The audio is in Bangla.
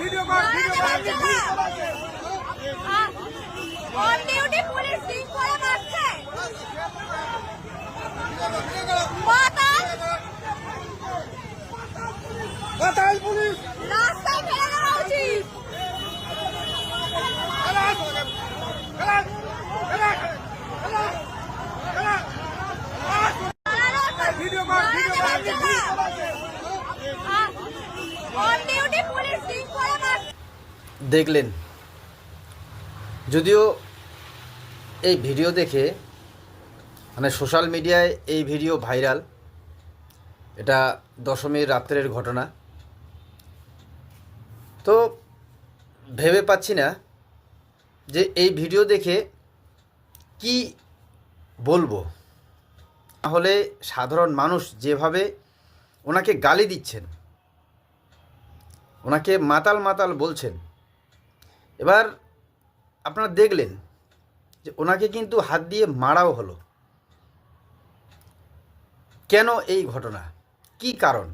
ভিডিও কর ভিডিও কর। অন ডিউটি পুলিশ সিং করে মারছে। মাতা পুলিশ। রাস্তায় ফেলে দেওয়া উচিত। ভিডিও কর ভিডিও কর। দেখলেন। যদিও এই ভিডিও দেখে মানে সোশ্যাল মিডিয়ায় এই ভিডিও ভাইরাল, এটা দশমীর রাত্রের ঘটনা। তো ভেবে পাচ্ছি না যে এই ভিডিও দেখে কি বলব। তাহলে সাধারণ মানুষ যেভাবে ওনাকে গালি দিচ্ছেন, ওনাকে মাতাল মাতাল বলছেন এবার আপনারা দেখলেন যে ওনাকে কিন্তু হাত দিয়ে মারাও হলো। কেন এই ঘটনা? কি কারণ?